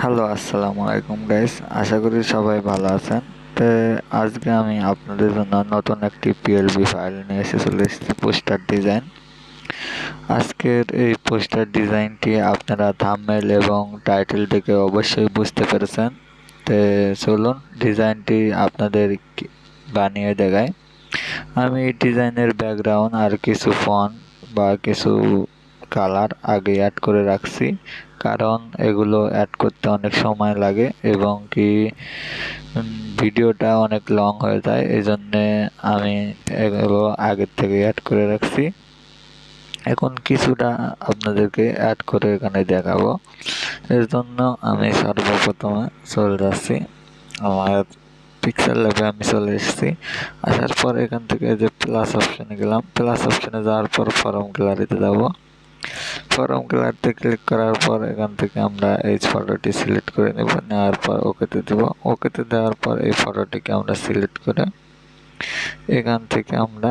Hello আসসালামু আলাইকুম guys আশা করি সবাই ভালো আছেন। তো, আজকে আমি আপনাদের জন্য নতুন একটি পিএলবি ফাইল নিয়ে এসে চলে এসেছি পোস্টার ডিজাইন আজকের এই পোস্টার ডিজাইনটি আপনারা থাম্বনেল এবং টাইটেল থেকে অবশ্যই বুঝতে পেরেছেন। তো, চলুন ডিজাইনটি আপনাদের বানিয়ে দেখাই। আমি এই ডিজাইনের ব্যাকগ্রাউন্ড আর কিছু ফন বা কিছু কালার আগে অ্যাড করে রাখছি, কারণ এগুলো অ্যাড করতে অনেক সময় লাগে এবং কি ভিডিওটা অনেক লং হয়ে যায় এই জন্যে আমি এগুলো আগের থেকে অ্যাড করে রাখছি। এখন কিছুটা আপনাদেরকে অ্যাড করে এখানে দেখাবো। এর জন্য আমি সর্বপ্রথমে চলে যাচ্ছি। আমার পিক্সেল ল্যাবে আমি চলে এসেছি। আসার পর এখান থেকে যে প্লাস অপশানে গেলাম প্লাস অপশানে যাওয়ার পর ফরম গ্যালারিতে যাব। ফরম গ্যালারিতে ক্লিক করার পর এখান থেকে আমরা এই ফটোটি সিলেক্ট করে নেব। নেওয়ার পর ওকেতে দেব। ওকেতে দেওয়ার পর এই ফটোটিকে আমরা সিলেক্ট করে এখান থেকে আমরা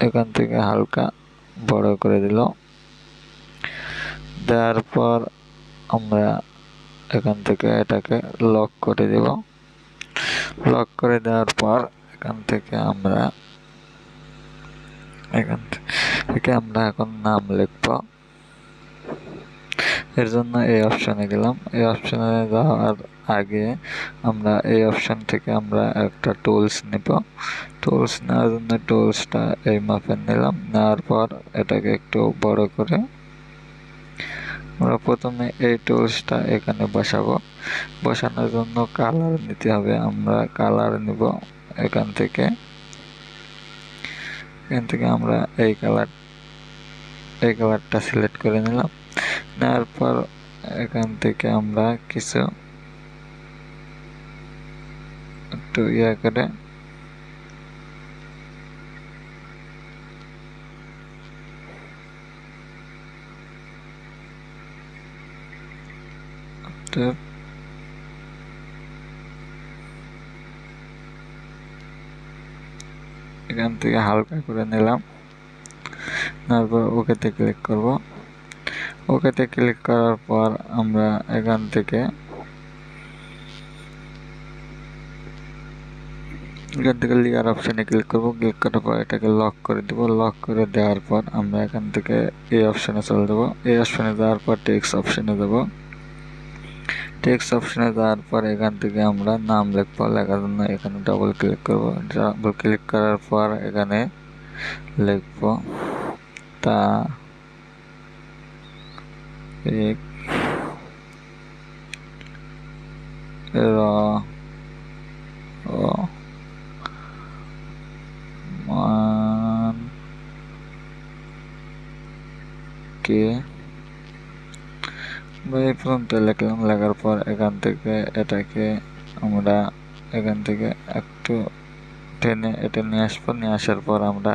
এখান থেকে হালকা বড় করে দিল। দেওয়ার পর আমরা এখান থেকে এটাকে লক করে দেব। লক করে দেওয়ার পর এখান থেকে আমরা এখান থেকে আমরা এখন নাম লিখব। এর জন্য এই অপশনে গেলাম। এই অপশনে যাওয়ার আগে আমরা এই অপশন থেকে আমরা একটা টুলস নিব। টুলস নেওয়ার জন্য টুলসটা এই মাপে নিলাম। নেওয়ার পর এটাকে একটু বড় করে আমরা প্রথমে এই টুলসটা এখানে বসাবো। বসানোর জন্য কালার নিতে হবে। আমরা কালার নিব এখান থেকে। এখান থেকে আমরা এই কালার এই কালারটা সিলেক্ট করে নিলাম নেওয়ার পর এখান থেকে আমরা কিছু একটু ইয়ে করে একটু এখান থেকে হালকা করে নিলাম। তারপর ওকেতে ক্লিক করব। ওকেতে ক্লিক করার পর আমরা এখান থেকে এখান থেকে লেয়ার অপশানে ক্লিক করব। ক্লিক করার পর এটাকে লক করে দেব। লক করে দেওয়ার পর আমরা এখান থেকে এই অপশানে চলে দেবো এই অপশানে যাওয়ার পর টেক্সট অপশানে যাব। টেক্সট অপশানে যাওয়ার পর এখান থেকে আমরা নাম লিখব, লেখার জন্য এখানে ডবল ক্লিক করব। ডবল ক্লিক করার পর এখানে লিখব, তা এক, র, ও, মান, কে বা এই পর্যন্ত লিখলাম লেখার পর এখান থেকে এটাকে আমরা এখান থেকে একটু টেনে এটা নিয়ে আসব। নিয়ে আসার পর আমরা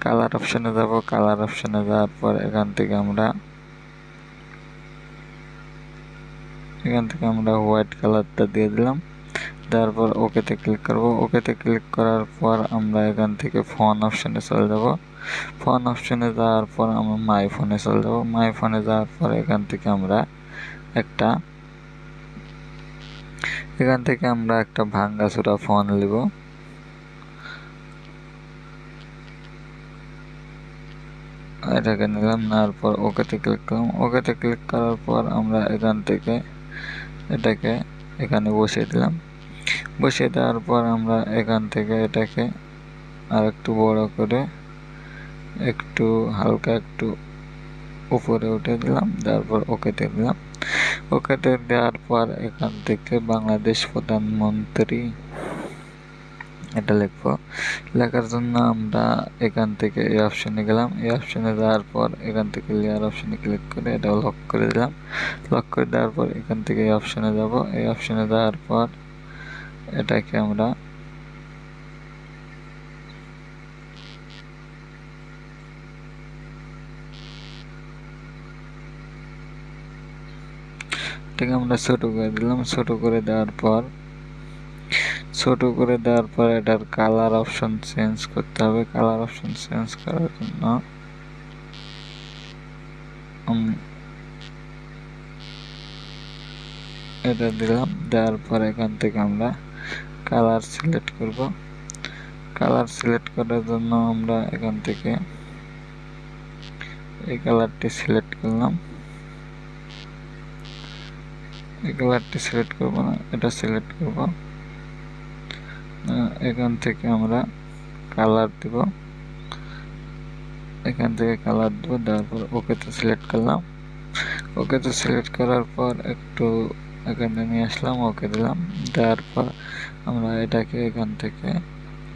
কালার অপশানে যাব। কালার অপশানে যাওয়ার পর এখান থেকে আমরা এখান থেকে আমরা হোয়াইট কালারটা দিয়ে দিলাম। তারপর ওকেতে ক্লিক করব। ওকেতে ক্লিক করার পর আমরা এখান থেকে ফোন অপশানে চলে যাব। ফোন অপশানে যাওয়ার পর আমরা মাই ফোনে চলে যাব। মাই ফোনে যাওয়ার পর এখান থেকে আমরা একটা। এখান থেকে আমরা একটা ভাঙ্গাচোরা ফোন নিব এটাকে নিলাম, নেওয়ার পর ওকেতে ক্লিক করলাম। ওকেতে ক্লিক করার পর আমরা এখান থেকে এটাকে এখানে বসিয়ে দিলাম। বসিয়ে দেওয়ার পর আমরা এখান থেকে এটাকে আর একটু বড় করে একটু হালকা একটু উপরে উঠে দিলাম। তারপর ওকেতে দিলাম। ওকেতে দেওয়ার পর এখান থেকে বাংলাদেশ প্রধানমন্ত্রী, এটা লিখব, লেখার জন্য আমরা এখান থেকে এই অপশনে গেলাম। এই অপশনে যাওয়ার পর এখান থেকে লেয়ার অপশনে ক্লিক করে এটা লক করে দিলাম। লক করে দেওয়ার পর এখান থেকে এই অপশনে যাব। এই অপশনে যাওয়ার পর এটাকে আমরা এটাকে আমরা ছোট করে দিলাম। ছোট করে দেওয়ার পর, ছোট করে দেওয়ার পর এটার কালার অপশন চেঞ্জ করতে হবে। কালার অপশন চেঞ্জ করার জন্য এটা দিলাম। দেওয়ার পর এখান থেকে আমরা কালার সিলেক্ট করব। কালার সিলেক্ট করার জন্য আমরা এখান থেকে এই কালারটি সিলেক্ট করলাম। এই কালারটি সিলেক্ট করব না, এটা সিলেক্ট করব। এখান থেকে আমরা কালার দিব। এখান থেকে কালার দেবো দেওয়ার পর ওকেতে সিলেক্ট করলাম। ওকেতে সিলেক্ট করার পর একটু এখানে নিয়ে আসলাম ওকে দিলাম। দেওয়ার পর আমরা এটাকে এখান থেকে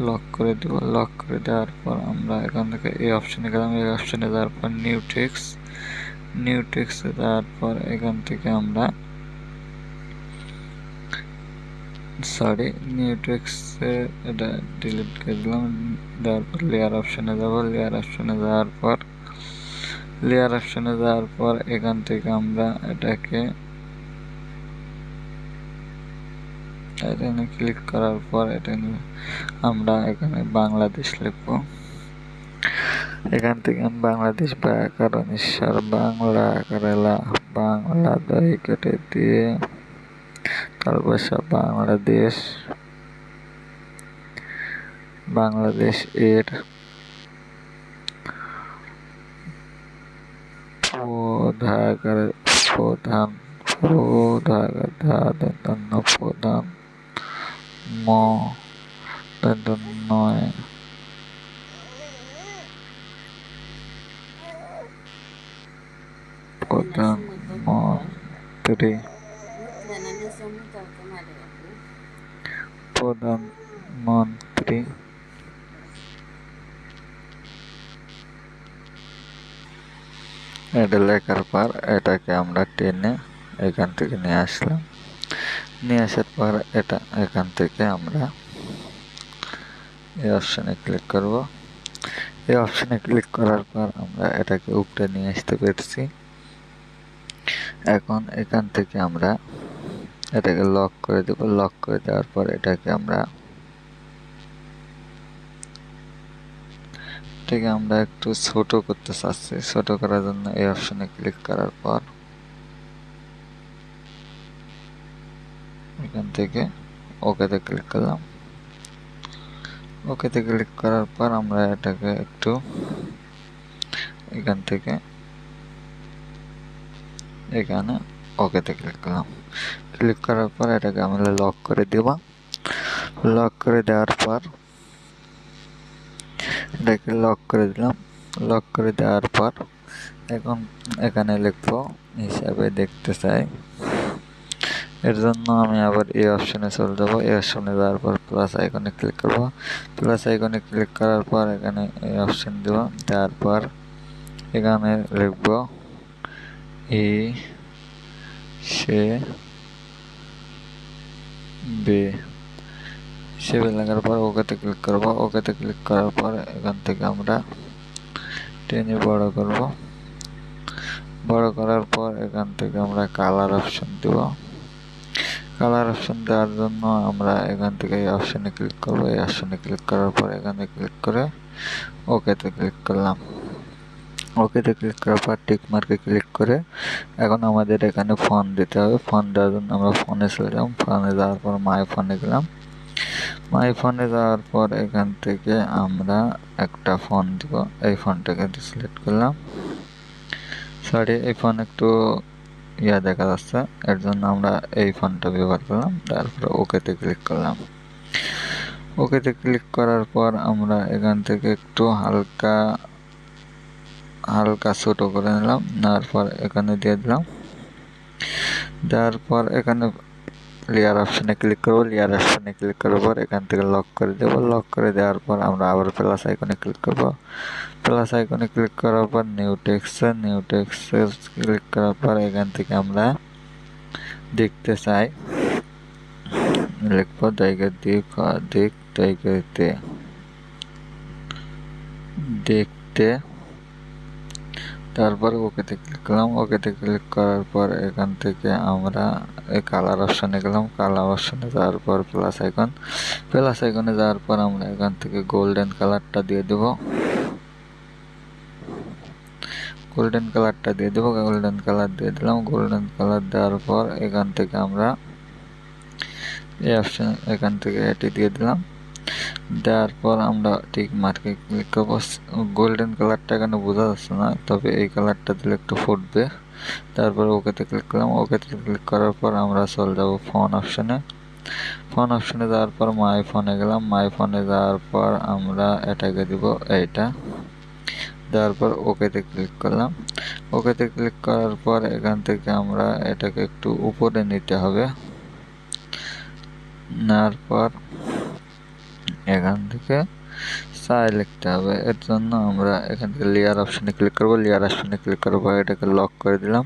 লক করে দেব। লক করে দেওয়ার পর আমরা এখান থেকে এই অপশানে গেলাম। এই অপশানে যাওয়ার পর নিউ টেক্স নিউ টেক্সে দেওয়ার পর এখান থেকে আমরা সরি নিউ টেক্সে এটা ডিলিট করে দিলাম। দেওয়ার পর লেয়ার অপশানে যাব। লেয়ার অপশানে যাওয়ার পর লেয়ার অপশানে যাওয়ার পর এখান থেকে আমরা এটাকে এখানে ক্লিক করার পর এটা আমরা এখানে বাংলাদেশ লিখব। এখান থেকে আমি বাংলাদেশ বা ব্যাকরণ ঈশ্বর বাংলা করেলা বাংলা দই কেটে দিয়ে তারপর বাংলাদেশ। বাংলাদেশ এর প্রধান প্রধান প্রধান ম নয়। প্রধানমন্ত্রী প্রধানমন্ত্রী। এটা লেখার পর এটাকে আমরা টেনে এখান থেকে নিয়ে আসলাম। নিয়ে আসার পর এটা এখান থেকে আমরা এই অপশানে ক্লিক করব। এই অপশানে ক্লিক করার পর আমরা এটাকে উপরে নিয়ে আসতে পেরেছি। এখন এখান থেকে আমরা এটাকে লক করে দেব। লক করে দেওয়ার পর এটাকে আমরা এটাকে আমরা একটু ছোট করতে চাচ্ছি। ছোট করার জন্য এই অপশনে ক্লিক করার পর এখান থেকে ওকেতে ক্লিক করলাম। ওকেতে ক্লিক করার পর আমরা এটাকে একটু এখান থেকে এখানে ওকেতে ক্লিক করলাম ক্লিক করার পর এটাকে আমরা লক করে দেব। লক করে দেওয়ার পর এটাকে লক করে দিলাম। লক করে দেওয়ার পর এখন এখানে লিখব, হিসাবে দেখতে চাই। এর জন্য আমি আবার এই অপশনে চলে যাব। এই অপশনে যাওয়ার পর প্লাস আইকনে ক্লিক করব। প্লাস আইকনে ক্লিক করার পর এখানে এই অপশন দেব দেওয়ার পর এখানে লিখব ই সে বে হিসেবে লাগার পর ওকেতে ক্লিক করব। ওকেতে ক্লিক করার পর এখান থেকে আমরা টেনে বড় করব। বড় করার পর এখান থেকে আমরা কালার অপশন দেব। কালার অপশন দেওয়ার জন্য আমরা এখান থেকে এই অপশনে ক্লিক করব। এই অপশনে ক্লিক করার পর এখানে ক্লিক করে ওকেতে ক্লিক করলাম। ওকেতে ক্লিক করার পর টিক মার্কে ক্লিক করে এখন আমাদের এখানে ফোন দিতে হবে। ফোন দেওয়ার জন্য আমরা ফোনে চলে যাব। ফোনে যাওয়ার পর মাই ফোনে গেলাম। মাই ফোনে যাওয়ার পর এখান থেকে আমরা একটা ফোন দিব। এই ফোনটাকে সিলেক্ট করলাম। সরি এই ফোন একটু ইয়া দেখা যাচ্ছে। এর জন্য আমরা এই ফোনটা ব্যবহার করলাম। তারপরে ওকেতে ক্লিক করলাম। ওকেতে ক্লিক করার পর আমরা এখান থেকে একটু হালকা হালকা ছোট করে নিলাম, নেওয়ার পর এখানে দিয়ে দিলাম। দেওয়ার পর এখানে লেয়ার অপশানে ক্লিক করব লেয়ার অপশানে ক্লিক করার পর এখান থেকে লক করে দেবো। লক করে দেওয়ার পর আমরা আবার প্লাস আইকনে ক্লিক করব। প্লাস আইকনে ক্লিক করার পর নিউ টেক্সে নিউ টেক্সে ক্লিক করার পর এখান থেকে আমরা দেখতে চাই। লিখব জায়গা দিক দিক জায়গাতে দেখতে। তারপর ওকেতে ক্লিক করলাম ওকেতে ক্লিক করার পর এখান থেকে আমরা এই কালার অপশানে গেলাম কালার অপশানে যাওয়ার পর প্লাস আইকন প্লাস আইকনে যাওয়ার পর আমরা এখান থেকে গোল্ডেন কালারটা দিয়ে দেব। গোল্ডেন কালারটা দিয়ে দেবো গোল্ডেন কালার দিয়ে দিলাম গোল্ডেন কালার দেওয়ার পর এখান থেকে আমরা এই অপশান এখান থেকে এটি দিয়ে দিলাম। দেওয়ার পর আমরা ঠিক মার্কে ক্লিক গোল্ডেন কালারটা এখানে বোঝা যাচ্ছে না, তবে এই কালারটা দিলে একটু ফুটবে। তারপর ওকেতে ক্লিক করলাম ওকেতে ক্লিক করার পর আমরা চলে যাব ফোন অপশানে ফোন অপশানে যাওয়ার পর মাই ফোনে গেলাম মাই ফোনে যাওয়ার পর আমরা এটাকে দিব এইটা। দেওয়ার পর ওকেতে ক্লিক করলাম। ওকেতে ক্লিক করার পর এখান থেকে আমরা এটাকে একটু উপরে নিতে হবে। নেওয়ার পর এখান থেকে চাই লিখতে হবে। এর জন্য আমরা এখান থেকে লেয়ার অপশানে ক্লিক করব। লেয়ার অপশানে ক্লিক পর এটাকে লক করে দিলাম।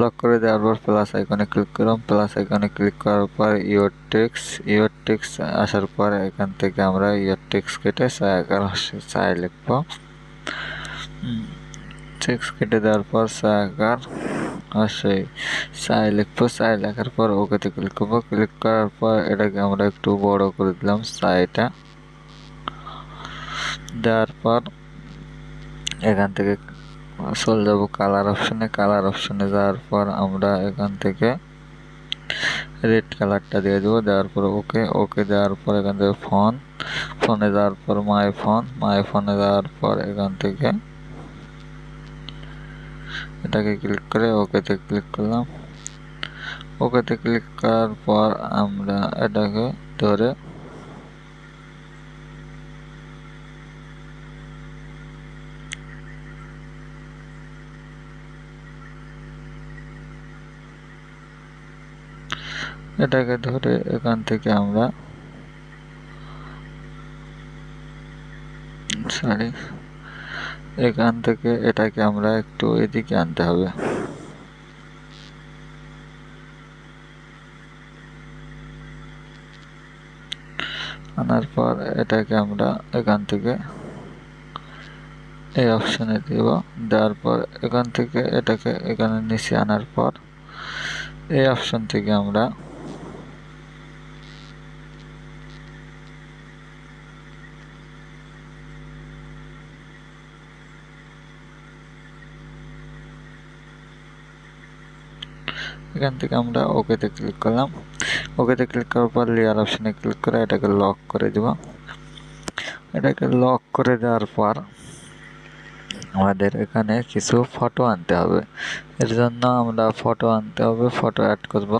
লক করে দেওয়ার পর প্লাস আইকনে ক্লিক করলাম। প্লাস আইকনে ক্লিক করার পর ইয়োর টেক্স ইয়োর টেক্স আসার পর এখান থেকে আমরা ইয়োর টেক্স কেটে আকার চাই লিখব। টেক্স কেটে দেওয়ার পর আকার অবশ্যই চাই লিখব চাই লেখার পর ওকেতে ক্লিক করব। ক্লিক করার পর এটাকে আমরা একটু বড় করে দিলাম চাইটা। দেওয়ার পর এখান থেকে চলে যাব কালার অপশনে কালার অপশনে যাওয়ার পর আমরা এখান থেকে রেড কালারটা দিয়ে দেবো। দেওয়ার পর ওকে ওকে দেওয়ার পর এখান থেকে ফোন ফোনে যাওয়ার পর মাই ফোন মাই ফোনে যাওয়ার পর এখান থেকে এটাকে ক্লিক করে ওকেতে ক্লিক করলাম। ওকেতে ক্লিক করার পর আমরা এটাকে ধরে এটাকে ধরে এখান থেকে আমরা সরি এখান থেকে এটাকে আমরা একটু এদিকে আনতে হবে। আনার পর এটাকে আমরা এখান থেকে এই অপশানে দিব। দেওয়ার পর এখান থেকে এটাকে এখানে নিচে আনার পর এই অপশন থেকে আমরা এখান থেকে আমরা ওকেতে ক্লিক করলাম। ওকেতে ক্লিক করার পর লেয়ার অপশানে ক্লিক করে এটাকে লক করে দেব। এটাকে লক করে দেওয়ার পর আমাদের এখানে কিছু ফটো আনতে হবে। এর জন্য আমরা ফটো আনতে হবে ফটো অ্যাড করব।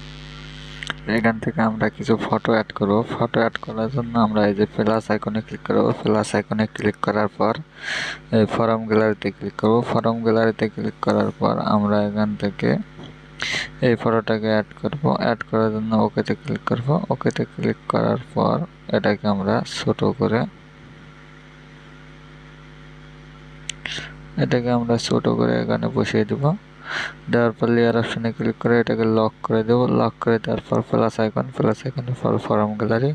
এখান থেকে আমরা কিছু ফটো অ্যাড করব। ফটো অ্যাড করার জন্য আমরা এই যে প্লাস আইকনে ক্লিক করব। প্লাস আইকনে ক্লিক করার পর এই ফরম গ্যালারিতে ক্লিক করব। ফরম গ্যালারিতে ক্লিক করার পর আমরা এখান থেকে এই ফটোটাকে অ্যাড করব। অ্যাড করার জন্য ওকেতে ক্লিক করব। ওকেতে ক্লিক করার পর এটাকে আমরা ছোট করে এটাকে আমরা ছোট করে এখানে বসিয়ে দেব। দেওয়ার পর লেয়ার অপশনে ক্লিক করে এটাকে লক করে দেব। লক করে দেওয়ার পর প্লাস আইকন প্লাস আইকন পর ফরম গ্যালারি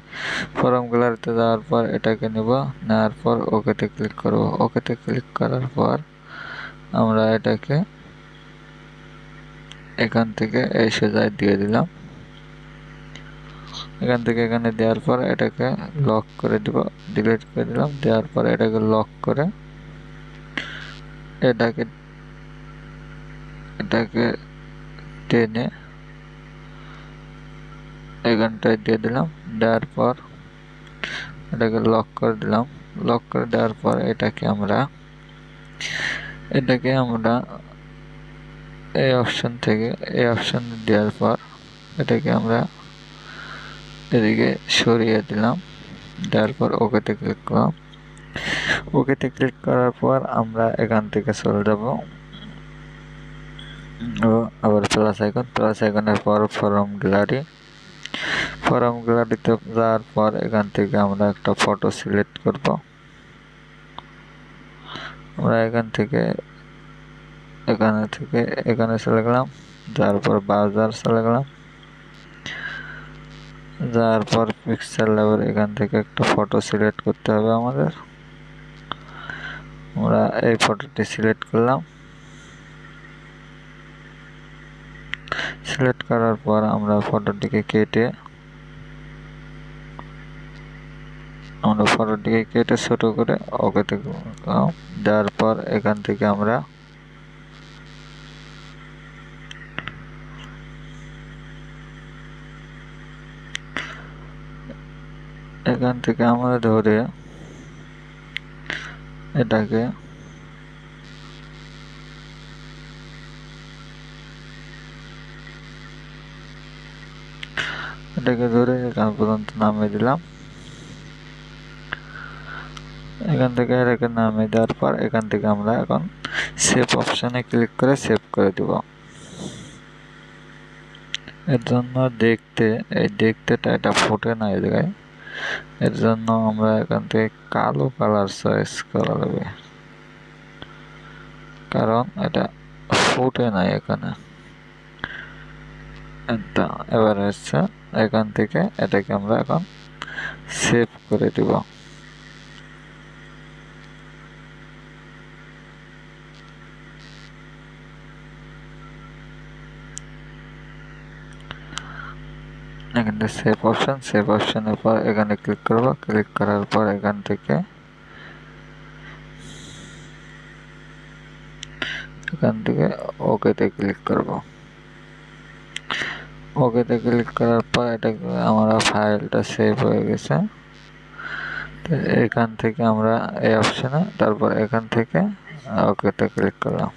ফরম গ্যালারিতে যাওয়ার পর এটাকে নেব। নেওয়ার পর ওকেতে ক্লিক করব। ওকেতে ক্লিক করার পর আমরা এটাকে এখান থেকে এই সোজায় দিয়ে দিলাম। এখান থেকে এখানে দেওয়ার পর এটাকে লক করে দিব ডিলিট করে দিলাম। দেওয়ার পর এটাকে লক করে এটাকে এটাকে টেনে এখানটায় দিয়ে দিলাম। দেওয়ার পর এটাকে লক করে দিলাম। লক করে দেওয়ার পর এটাকে আমরা এটাকে আমরা এই অপশন থেকে, এই অপশন দেওয়ার পর এটাকে আমরা এদিকে সরিয়ে দিলাম। দেওয়ার পর ওকেতে ক্লিক করলাম। ওকেতে ক্লিক করার পর আমরা এখান থেকে চলে যাব। আবার প্লাস আইকন প্লাস আইকনের পর ফরম গ্যালারি ফরম গ্যালারিতে যাওয়ার পর এখান থেকে আমরা একটা ফটো সিলেক্ট করব। আমরা এখান থেকে এখানে থেকে এখানে চলে গেলাম যার পর বাজার চলে গেলাম। যার পর পিক্সেল লেভেল এখান থেকে একটা ফটো সিলেক্ট করতে হবে আমাদের। আমরা এই ফটোটি সিলেক্ট করলাম। সিলেক্ট করার পর আমরা ফটোটিকে কেটে, আমরা ফটোটিকে কেটে ছোটো করে ওকে দেওয়ার পর এখান থেকে আমরা এখান থেকে আমরা ধরে এটাকে এটাকে ধরে এখান পর্যন্ত নামিয়ে দিলাম। এখান থেকে এটাকে নামিয়ে দেওয়ার পর এখান থেকে আমরা এখন সেভ অপশানে ক্লিক করে সেভ করে দিব। এর জন্য দেখতে, এই দেখতেটা এটা ফুটে না এই জায়গায়। এর জন্য আমরা এখান থেকে কালো কালার চয়েস করা যাবে কারণ এটা ফুটে নাই এখানে। এবার হচ্ছে এখান থেকে এটাকে আমরা এখন সেভ করে দিব। এখানে সেভ অপশন সেভ অপশনের পর এখানে ক্লিক করব। ক্লিক করার পর এখান থেকে এখান থেকে ওকেতে ক্লিক করব। ওকেতে ক্লিক করার পর এটা আমার ফাইলটা সেভ হয়ে গেছে। এখান থেকে আমরা এই অপশানে তারপর এখান থেকে ওকেতে ক্লিক করলাম।